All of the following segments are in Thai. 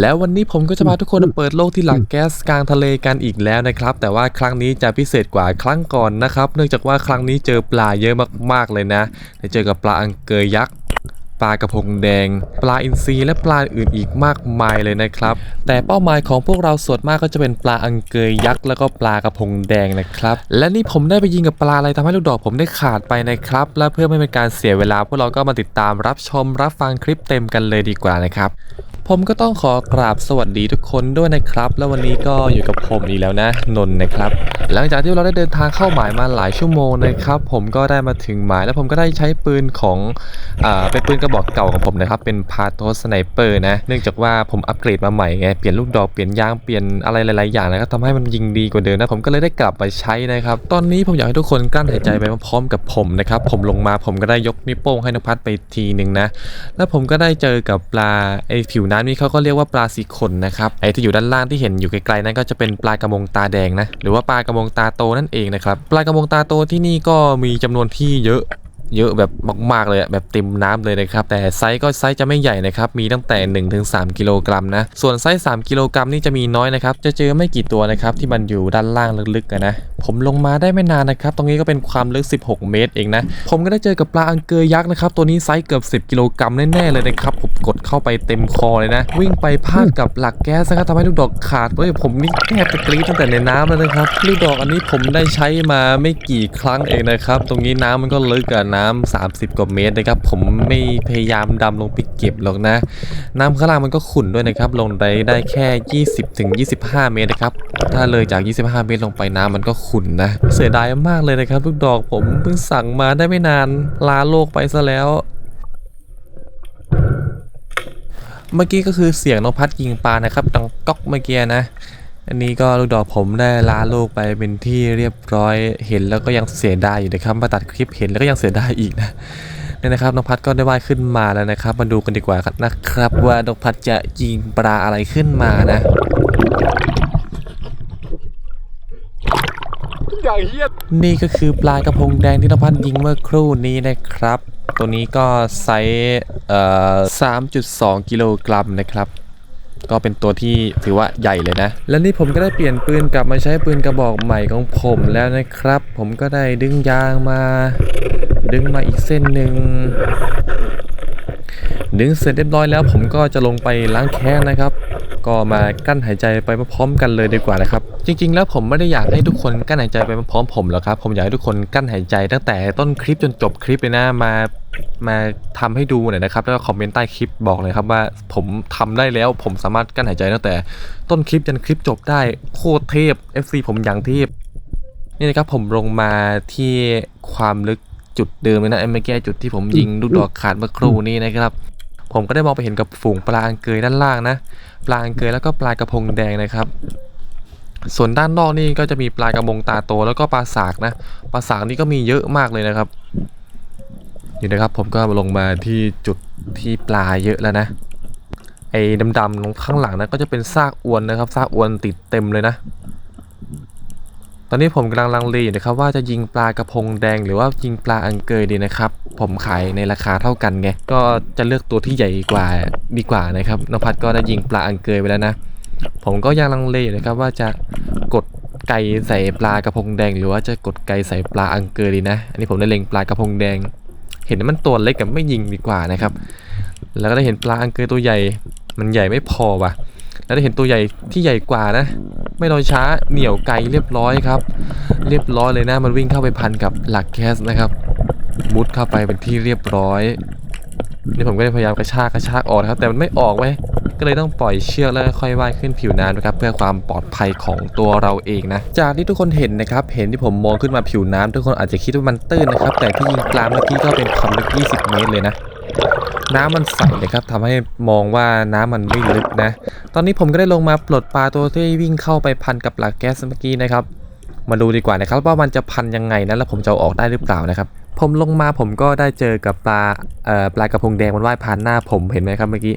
แล้ววันนี้ผมก็จะพาทุกคนมาเปิดโลกที่หลักแก๊สกลางทะเลกันอีกแล้วนะครับ แต่ว่าครั้งนี้จะพิเศษกว่าครั้งก่อนนะครับ เนื่องจากว่าครั้งนี้เจอปลาเยอะมากๆเลยนะได้เจอกับปลาอังเกยยักษ์ปลากระพงแดง ปลาอินทรีและปลาอื่นอีกมากมายเลยนะครับ แต่เป้าหมายของพวกเราส่วนมากก็จะเป็นปลาอังเกยยักษ์แล้วก็ปลากระพงแดงนะครับ และนี่ผมได้ไปยิงกับปลาอะไรทำให้ลูกดอกผมได้ขาดไปนะครับ และเพื่อไม่เป็นการเสียเวลาพวกเราก็มาติดตามรับชมรับฟังคลิปเต็มกันเลยดีกว่านะครับ ผมก็ต้องขอกราบสวัสดีทุกคนด้วยนะครับ แล้ววันนี้ก็อยู่กับผมอีกแล้วนะนนท์นะครับ หลังจากที่เราได้เดินทางเข้าหมายมาหลายชั่วโมงนะครับ ผมก็ได้มาถึงหมายแล้วผมก็ได้ใช้ปืนของอ่าเป็นปืนกระบอกเก่าของผมนะครับ เป็นพาโทสไนเปอร์นะ เนื่องจากว่าผมอัปเกรดมาใหม่ไงเปลี่ยนลูกดอกเปลี่ยนยางเปลี่ยนอะไรหลายๆอย่างนะครับทำให้มันยิงดีกว่าเดิมนะผมก็เลยได้กลับมาใช้นะครับ ตอนนี้ผมอยากให้ทุกคนกลั้นหายใจไปพร้อมๆกับผมนะครับผมลงมาผมก็ได้ยกนิ้วโป้งให้นภัสไปทีหนึ่งนะแล้วผมก็ได้เจอกับปลาไอผิวน้ำนี่เขาก็เรียกว่าปลาสีขนนะครับไอที่อยู่ด้านล่างที่เห็นอยู่ไกลๆนั่นก็จะเป็นปลากระมงตาแดงนะหรือว่าปลากระมงตาโตนั่นเองนะครับปลากระมงตาโตที่นี่ก็มีจำนวนที่เยอะ เยอะแบบมากๆเลยแบบเต็มน้ำเลยนะครับ แต่ไซส์ก็ไซส์จะไม่ใหญ่นะครับ มีตั้งแต่ 1-3 กิโลกรัมนะ ส่วนไซส์ 3 กิโลกรัมนี่จะมีน้อยนะครับ จะเจอไม่กี่ตัวนะครับที่มันอยู่ด้านล่างลึกๆนะ ผมลงมาได้ไม่นานนะครับ ตรงนี้ก็เป็นความลึก 16 เมตรเองนะ ผมก็ได้เจอกับปลาอังเกยยักษ์นะครับ ตัวนี้ไซส์เกือบ 10 กิโลกรัมแน่ๆเลยนะครับ ผมกดเข้าไปเต็มคอเลยนะ วิ่งไปพลาดกับหลักแก๊สนะครับทำให้ลูกดอกขาดเฮ้ยผมนี่แทบจะกรี๊ดตั้งแต่ในน้ำแล้วนะครับ ลูกดอกอันนี้ผมได้ใช้มาไม่กี่ครั้งเองนะครับ ตรงนี้น้ำมันก็ลึกอะน้น้ำ30 กว่าเมตรนะครับ ผมไม่พยายามดำลงไปเก็บหรอกนะ น้ำข้างล่างมันก็ขุ่นด้วยนะครับ ลงได้ได้แค่ 20ถึง25 เมตรนะครับ ถ้าเลยจาก 25 เมตรลงไปน้ำมันก็ขุ่นนะ เสียดายมากเลยนะครับลูกดอกผมเพิ่งสั่งมาได้ไม่นานลาโลกไปซะแล้วเมื่อกี้ก็คือเสียงนกพัดยิงปลานะครับดังก๊อกเมื่อกี้นะ อันนี้ก็ลูกดอกผมได้ลาโลกไปเป็นที่เรียบร้อยเห็นแล้วก็ยังเสียดายอยู่นะครับมาตัดคลิปเห็นแล้วก็ยังเสียดายอีกนะนี่นะครับนกพัดก็ได้ว่ายขึ้นมาแล้วนะครับ มาดูกันดีกว่านะครับ ว่านกพัดจะยิงปลาอะไรขึ้นมานะอย่างเฮียนี่ก็คือปลากระพงแดงที่นภัสยิงเมื่อครู่นี้นะครับ ตัวนี้ก็ไซส์เอ่อ3.2กิโลกรัมนะครับ ก็เป็นตัวที่ถือว่าใหญ่เลยนะ และนี่ผมก็ได้เปลี่ยนปืนกลับมาใช้ปืนกระบอกใหม่ของผมแล้วนะครับ ผมก็ได้ดึงยางมา ดึงมาอีกเส้นหนึ่ง ดึงเสร็จเรียบร้อยแล้ว ผมก็จะลงไปล้างแค้นนะครับ ก็มากั้นหายใจไปพร้อมกันเลยดีกว่านะครับ จริง ๆ แล้วผมไม่ได้อยากให้ทุกคนกั้นหายใจไปพร้อมผมหรอกครับ ผมอยากให้ทุกคนกั้นหายใจตั้งแต่ต้นคลิปจนจบคลิปเลยนะมามาทำให้ดูหน่อยนะครับ แล้วก็คอมเมนต์ใต้คลิปบอกเลยครับว่าผมทำได้แล้วผมสามารถกั้นหายใจตั้งแต่ต้นคลิปจนคลิปจบได้โคตรเทพ FC ผมอย่างเทพนี่นะครับผมลงมาที่ความลึก จุดเดิมเลยนะไอ้เมื่อกี้จุดที่ผมยิงลูกดอกขาดเมื่อครู่นี้นะครับ ผมก็ได้มองไปเห็นกับฝูงปลาอังเกยด้านล่างนะ ปลาอังเกยแล้วก็ปลากระพงแดงนะครับ ส่วนด้านนอกนี่ก็จะมีปลากระมงตาโตแล้วก็ปลาสากนะปลาสากนี่ก็มีเยอะมากเลยนะครับนี่นะครับผมก็ลงมาที่จุดที่ปลาเยอะแล้วนะ ไอ้ดำๆตรงข้างหลังนะก็จะเป็นซากอวนนะครับซากอวนติดเต็มเลยนะ ตอนนี้ผมกำลังลังเลอยู่นะครับว่าจะยิงปลากระพงแดงหรือว่ายิงปลาอังเกยดีนะครับ ผมขายในราคาเท่ากันไงก็จะเลือกตัวที่ใหญ่กว่าดีกว่านะครับนภัสก็ได้ยิงปลาอังเกยไปแล้วนะ ผมก็ยังลังเลอยู่นะครับว่าจะกดไก่ใส่ปลากระพงแดง หรือว่าจะกดไก่ใส่ปลาอังเกยดีนะ อันนี้ผมได้เล็งปลากระพงแดง เห็นมันตัวเล็กกับไม่ยิงดีกว่านะครับ แล้วก็ได้เห็นปลาอังเกยตัวใหญ่ มันใหญ่ไม่พอว่ะ แล้วได้เห็นตัวใหญ่ที่ใหญ่กว่านะ ไม่รอช้าเหนี่ยวไกลเรียบร้อยครับ เรียบร้อยเลยนะมันวิ่งเข้าไปพันกับหลักแคสนะครับ มุดเข้าไปเป็นที่เรียบร้อยนี่ผมก็ได้พยายามกระชากกระชากออกนะครับ แต่มันไม่ออกไว้ก็เลยต้องปล่อยเชือกแล้วค่อยว่ายขึ้นผิวน้ำนะครับเพื่อความปลอดภัยของตัวเราเองนะ จากที่ทุกคนเห็นนะครับ เห็นที่ผมมองขึ้นมาผิวน้ำทุกคนอาจจะคิดว่ามันตื้นนะครับ แต่ที่ยิงกลางเมื่อกี้ก็เป็นความลึก 20 เมตรเลยนะ น้ำมันใสเลยครับทำให้มองว่าน้ำมันไม่ลึกนะ ตอนนี้ผมก็ได้ลงมาปลดปลาตัวที่วิ่งเข้าไปพันกับหลักแก๊สเมื่อกี้นะครับ มาดูดีกว่านะครับว่ามันจะพันยังไงนะแล้วผมจะออกได้หรือเปล่านะครับ ผมลงมาผมก็ได้เจอกับปลาเอ่อปลากระพงแดงมันว่ายผ่านหน้าผมเห็นไหมครับเมื่อกี้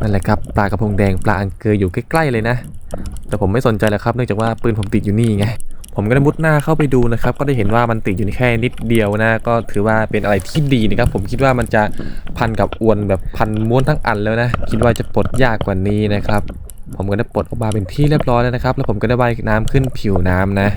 นั่นแหละครับปลากระพงแดงปลาอังเกยอยู่ใกล้ๆเลยนะ แต่ผมไม่สนใจแล้วครับเนื่องจากว่าปืนผมติดอยู่นี่ไง ผมก็ได้มุดหน้าเข้าไปดูนะครับ ก็ได้เห็นว่ามันติดอยู่แค่นิดเดียวนะ ก็ถือว่าเป็นอะไรที่ดีนะครับ ผมคิดว่ามันจะพันกับอวนแบบพันม้วนทั้งอันแล้วนะ คิดว่าจะปลดยากกว่านี้นะครับ ผมก็ได้ปลดออกมาเป็นที่เรียบร้อยแล้วนะครับ แล้วผมก็ได้ว่ายน้ำขึ้นผิวน้ำนะ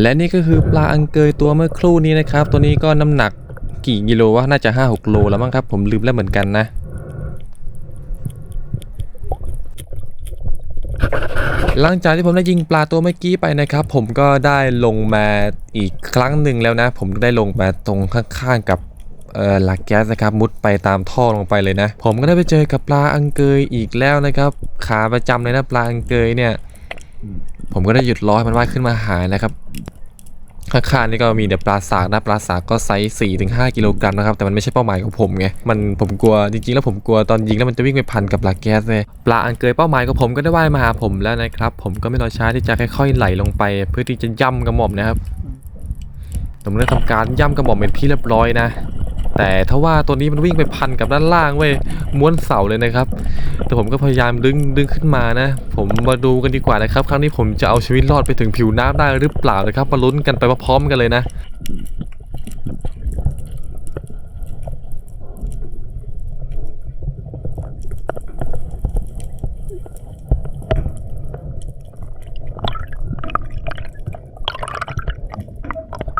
และนี่ก็คือปลาอังเกยตัวเมื่อครู่นี้นะครับ ตัวนี้ก็น้ำหนักกี่กิโลวะน่าจะ 5-6 โลแล้วมั้งครับ ผมลืมแล้วเหมือนกันนะ หลังจากที่ผมได้ยิงปลาตัวเมื่อกี้ไปนะครับ ผมก็ได้ลงมาอีกครั้งหนึ่งแล้วนะ ผมได้ลงมาตรงข้างๆกับหลักแก๊สนะครับมุดไปตามท่อลงไปเลยนะ ผมก็ได้ไปเจอกับปลาอังเกยอีกแล้วนะครับ ขาประจำเลยนะปลาอังเกยเนี่ย ผมก็ได้หยุดรอให้มันว่ายขึ้นมาหานะครับข้างๆนี่ก็มีเดี๋ยวปลาสากนะปลาสากก็ไซส์4ถึง5กิโลกรัมนะครับแต่มันไม่ใช่เป้าหมายของผมไงมันผมกลัวจริงๆแล้วผมกลัวตอนยิงแล้วมันจะวิ่งไปพันกับปลาแก๊สเลยปลาอังเกยเป้าหมายของผมก็ได้ว่ายมาหาผมแล้วนะครับ ผมก็ไม่รอช้าที่จะค่อยๆไหลลงไป เพื่อที่จะย่ำกระหม่อมนะครับผมได้ทำการย่ำกระหม่อมเป็นที่เรียบร้อยนะ แต่ถ้าว่าตัวนี้มันวิ่งไปพันกับด้านล่างเว้ยม้วนเสาเลยนะครับ แต่ผมก็พยายามดึงดึงขึ้นมานะ ผมมาดูกันดีกว่านะครับ ครั้งนี้ผมจะเอาชีวิตรอดไปถึงผิวน้ำได้หรือเปล่านะครับมาลุ้นกันไปพร้อมกันเลยนะ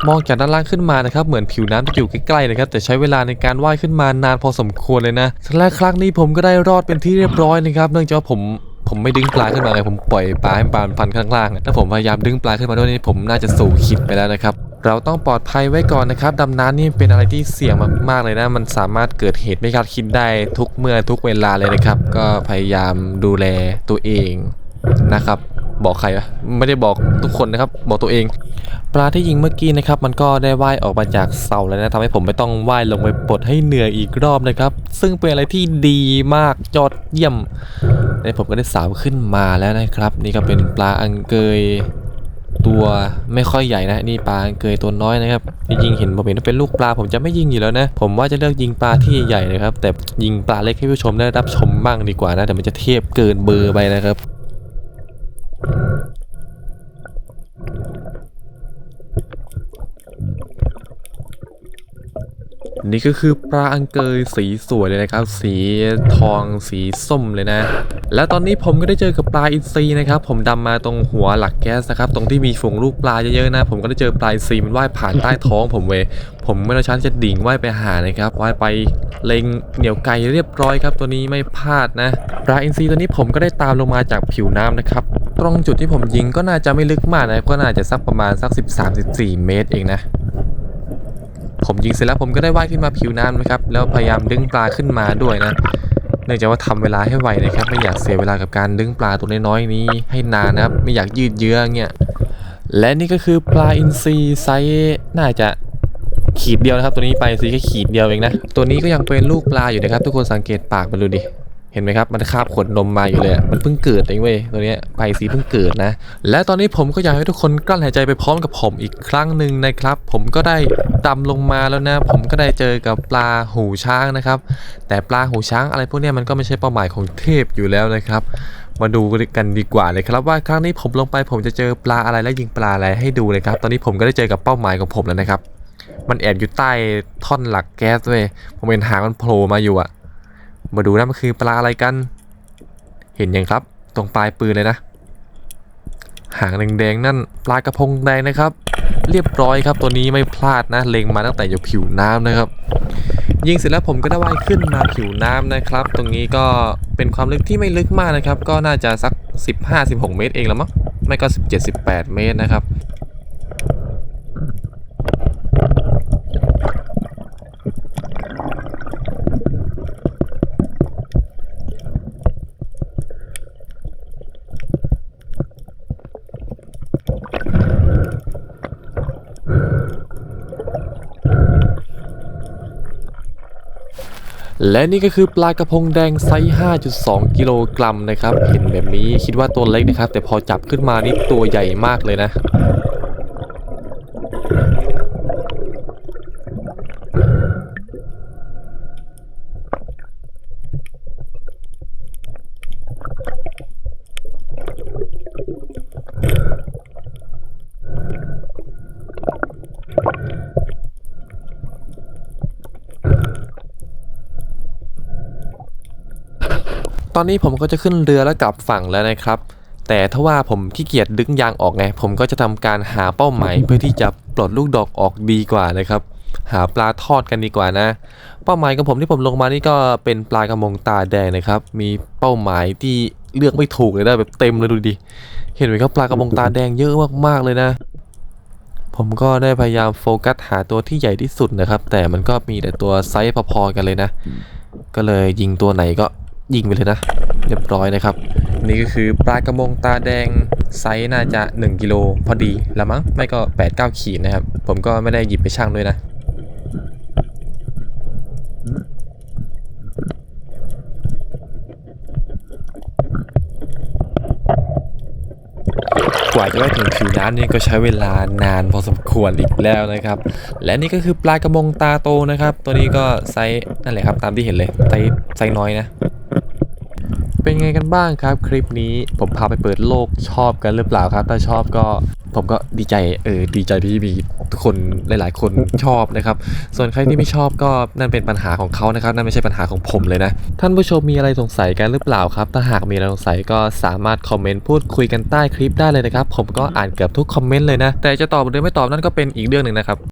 มองจากด้านล่างขึ้นมานะครับเหมือนผิวน้ำจะอยู่ใกล้ๆนะครับแต่ใช้เวลาในการว่ายขึ้นมานานพอสมควรเลยนะและครั้งนี้ผมก็ได้รอดเป็นที่เรียบร้อยนะครับ เนื่องจากผมผมไม่ดึงปลาขึ้นมาไงผมปล่อยปลาให้ปลาพันข้างล่างถ้าผมพยายามดึงปลาขึ้นมาด้วยนี่ผมน่าจะสู่ขีดไปแล้วนะครับ เราต้องปลอดภัยไว้ก่อนนะครับดำน้ำนี่เป็นอะไรที่เสี่ยงมากๆเลยนะ มันสามารถเกิดเหตุไม่คาดคิดได้ทุกเมื่อทุกเวลาเลยนะครับ ก็พยายามดูแลตัวเองนะครับ บอกใครวะไม่ได้บอกทุกคนนะครับ บอกตัวเอง ปลาที่ยิงเมื่อกี้นะครับ มันก็ได้ว่ายออกมาจากเสาแล้วนะทำให้ผมไม่ต้องว่ายลงไปปลดให้เหนื่อยอีกรอบนะครับ ซึ่งเป็นอะไรที่ดีมากยอดเยี่ยมในผมก็ได้สาวขึ้นมาแล้วนะครับ นี่ก็เป็นปลาอังเกยตัวไม่ค่อยใหญ่นะนี่ปลาอังเกยตัวน้อยนะครับยิงเห็นผมเห็นว่าเป็นลูกปลาผมจะไม่ยิงอยู่แล้วนะ ผมว่าจะเลือกยิงปลาที่ใหญ่นะครับ แต่ยิงปลาเล็กให้ผู้ชมได้รับชมบ้างดีกว่านะแต่มันจะเทียบเกินเบอร์ไปนะครับ นี่ก็คือปลาอังเกยสีสวยเลยนะครับ สีทองสีส้มเลยนะ และตอนนี้ผมก็ได้เจอกับปลาอินทรีนะครับ ผมดำมาตรงหัวหลักแก๊สนะครับ ตรงที่มีฝูงลูกปลาเยอะๆนะ ผมก็ได้เจอปลาอินทรีมันว่ายผ่านใต้ท้อง ผมเวผมไม่รอช้าจะดิ่งว่ายไปหานะครับว่ายไปเล็งเหนียวไกลเรียบร้อยครับ ตัวนี้ไม่พลาดนะปลาอินทรีตัวนี้ผมก็ได้ตามลงมาจากผิวน้ำนะครับ ตรงจุดที่ผมยิงก็น่าจะไม่ลึกมากนะก็น่าจะสักประมาณสัก 13-14 เมตรเองนะผมยิงเสร็จแล้วผมก็ได้ว่ายขึ้นมาผิวน้ำนะครับแล้วพยายามดึงปลาขึ้นมาด้วยนะเนื่องจากว่าทำเวลาให้ไวนะครับไม่อยากเสียเวลากับการดึงปลาตัวน้อยๆนี้ให้นานนะครับไม่อยากยืดเยื้อเงี้ยและนี่ก็คือปลาอินทรีไซส์น่าจะขีดเดียวนะครับ ตัวนี้ไปซีแค่ขีดเดียวเองนะตัวนี้ก็ยังเป็นลูกปลาอยู่นะครับ ทุกคนสังเกตปากมันดูดิ เห็นไหมครับมันคาบขวดนมมาอยู่เลยมันเพิ่งเกิดเองเว้ยตัวเนี้ยไปสีเพิ่งเกิดนะ และตอนนี้ผมก็อยากให้ทุกคนกลั้นหายใจไปพร้อมกับผมอีกครั้งหนึ่งนะครับ ผมก็ได้ดำลงมาแล้วนะ ผมก็ได้เจอกับปลาหูช้างนะครับ แต่ปลาหูช้างอะไรพวกนี้มันก็ไม่ใช่เป้าหมายของเทพอยู่แล้วนะครับ มาดูกันดีกว่าเลยครับ ว่าครั้งนี้ผมลงไปผมจะเจอปลาอะไรและยิงปลาอะไรให้ดูเลยครับ ตอนนี้ผมก็ได้เจอกับเป้าหมายของผมแล้วนะครับ มันแอบอยู่ใต้ท่อนหลักแก๊สเว้ยผมเห็นหางมันโผล่มาอยู่อะ มาดูนะมันคือปลาอะไรกัน เห็นยังครับ ตรงปลายปืนเลยนะ หางแดงๆนั่นปลากระพงแดงนะครับ เรียบร้อยครับตัวนี้ไม่พลาดนะ เล็งมาตั้งแต่อยู่ผิวน้ำนะครับ ยิงเสร็จแล้วผมก็ได้ว่ายขึ้นมาผิวน้ำนะครับ ตรงนี้ก็เป็นความลึกที่ไม่ลึกมากนะครับ ก็น่าจะสัก 15-16 เมตรเองละมั้งไม่ก็ 17-18 เมตรนะครับ และนี่ก็คือปลากระพงแดงไซส์ 5.2 กิโลกรัมนะครับ เห็นแบบนี้คิดว่าตัวเล็กนะครับ แต่พอจับขึ้นมานี่ตัวใหญ่มากเลยนะ ตอนนี้ผมก็จะขึ้นเรือแล้วกลับฝั่งแล้วนะครับ แต่ถ้าว่าผมขี้เกียจดึงยางออกไง ผมก็จะทำการหาเป้าหมายเพื่อที่จะปลดลูกดอกออกดีกว่านะครับ หาปลาทอดกันดีกว่านะ เป้าหมายของผมที่ผมลงมานี่ก็เป็นปลากระมงตาแดงนะครับ มีเป้าหมายที่เลือกไม่ถูกเลยนะแบบเต็มเลยดูดิ เห็นไหมครับปลากระมงตาแดงเยอะมากๆเลยนะ ผมก็ได้พยายามโฟกัสหาตัวที่ใหญ่ที่สุดนะครับ แต่มันก็มีแต่ตัวไซส์พอๆกันเลยนะ ก็เลยยิงตัวไหนก็ ยิงไปเลยนะ เรียบร้อยนะครับ นี่ก็คือปลากระมงตาแดงไซส์น่าจะ 1กิโลพอดีละมั้งไม่ก็ 8-9 ขีดนะครับ ผมก็ไม่ได้หยิบไปชั่งด้วยนะกว่าจะไปถึงผิวน้ำนี่ก็ใช้เวลานานพอสมควรอีกแล้วนะครับ และนี่ก็คือปลากระมงตาโตนะครับ ตัวนี้ก็ไซส์นั่นแหละครับตามที่เห็นเลยไซส์ไซส์น้อยนะ เป็นไงกันบ้างครับ คลิปนี้ผมพาไปเปิดโลกชอบกันหรือเปล่าครับ ถ้าชอบก็ผมก็ดีใจเออดีใจที่มีคนหลาย ๆ คนชอบนะครับ ส่วนใครที่ไม่ชอบก็นั่นเป็นปัญหาของเขานะครับ นั่นไม่ใช่ปัญหาของผมเลยนะ ท่านผู้ชมมีอะไรสงสัยกันหรือเปล่าครับ ถ้าหากมีอะไรสงสัยก็สามารถคอมเมนต์พูดคุยกันใต้คลิปได้เลยนะครับ ผมก็อ่านเกือบทุกคอมเมนต์เลยนะ แต่จะตอบหรือไม่ตอบนั่นก็เป็นอีกเรื่องหนึ่งนะครับ